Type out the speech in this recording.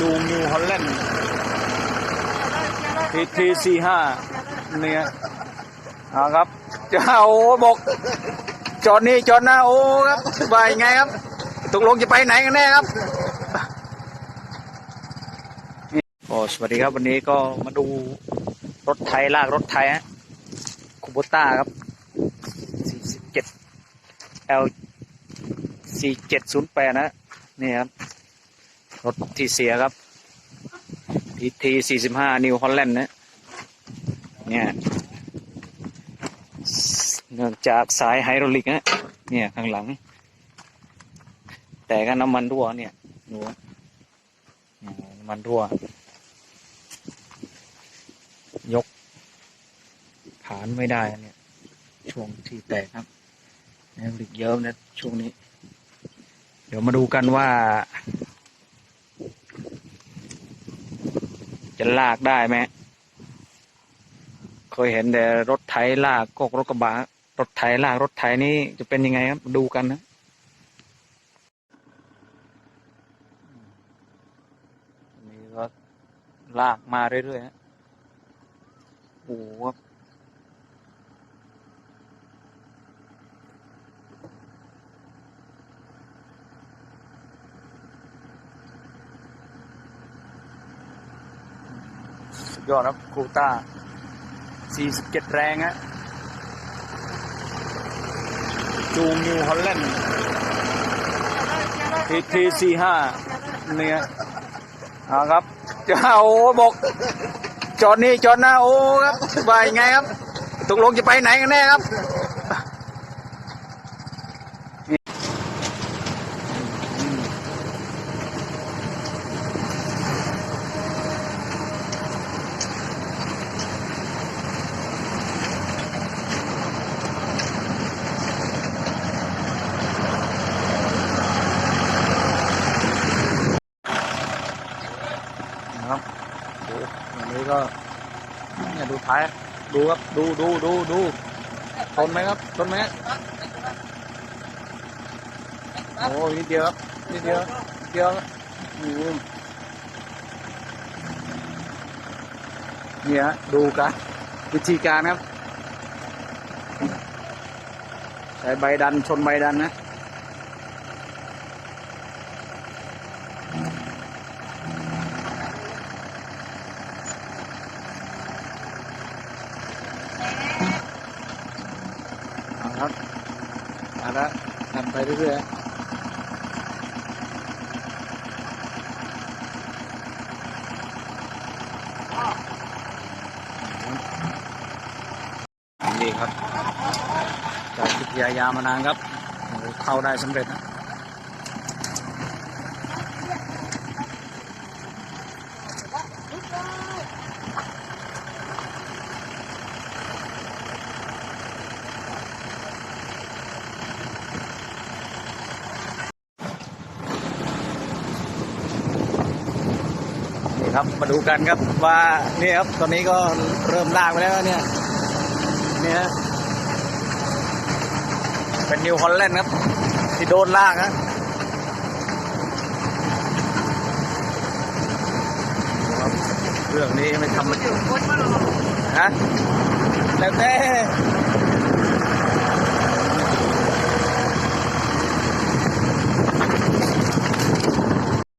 จูงนิวฮอลแลนด์ทีทีสี่ห้าเนี่ยเอาครับจะโอ้บอกจอดนี่จอดหน้าโอ้ครับไปไงครับตกลงจะไปไหนกันแน่ครับโอ้สวัสดีครับวันนี้ก็มาดูรถไทยลากรถไทยฮะคูโบต้าครับ47 L 4708นะนี่ครับ รถที่เสียครับ PT 45 New Holland นะเนี่ยเนื่องจากสายไฮดรอลิกนะเนี่ยข้างหลัง แต่ก็น้ำมันรั่วเนี่ยดูว่าเนี่ยน้ำมันรั่ว ยกฐานไม่ได้เนี่ย ช่วงที่แตกครับไฮดรอลิกเยอะนะช่วงนี้ เดี๋ยวมาดูกันว่า จะลากได้ไหมเคยเห็นแต่รถไถลากกกรถกระบะรถไถลากรถไถนี่จะเป็นยังไงครับดูกันนะนี่ก็ลากมาเรื่อยๆฮะโอ้โห สุดยอดครับคูต้า 47 แรงฮะจูงนิวฮอลแลนด์ทีทีสี่ห้าเนี่ยเอาครับจะโอ้บอกจอดนี่จอดหน้าโอ้ครับไปไงครับตกลงจะไปไหนกันแน่ครับดูอย่างนี้ ก็เนี่ยดูท้ายดูครับดูดูดูดูทนไหมครับทนไหมโอ้ยนิดเดียวครับนิดเดียวนิดเดียวครับอืมเนี่ยฮะดูกันวิธีการครับใช้ใบดันชนใบดันนะ อาครับเอาละทำไปเรื่อยๆดีครับจากที่พยายามมานานครับเข้าได้สำเร็จนะ ครับมาดูกันครับว่านี่ครับตอนนี้ก็เริ่มลากไปแล้วเนี่ยนี่ฮะเป็นนิวฮอลแลนด์ครับ ที่โดนลากนะครับเรื่องนี้ไม่ทำมันฮะแล้วแต่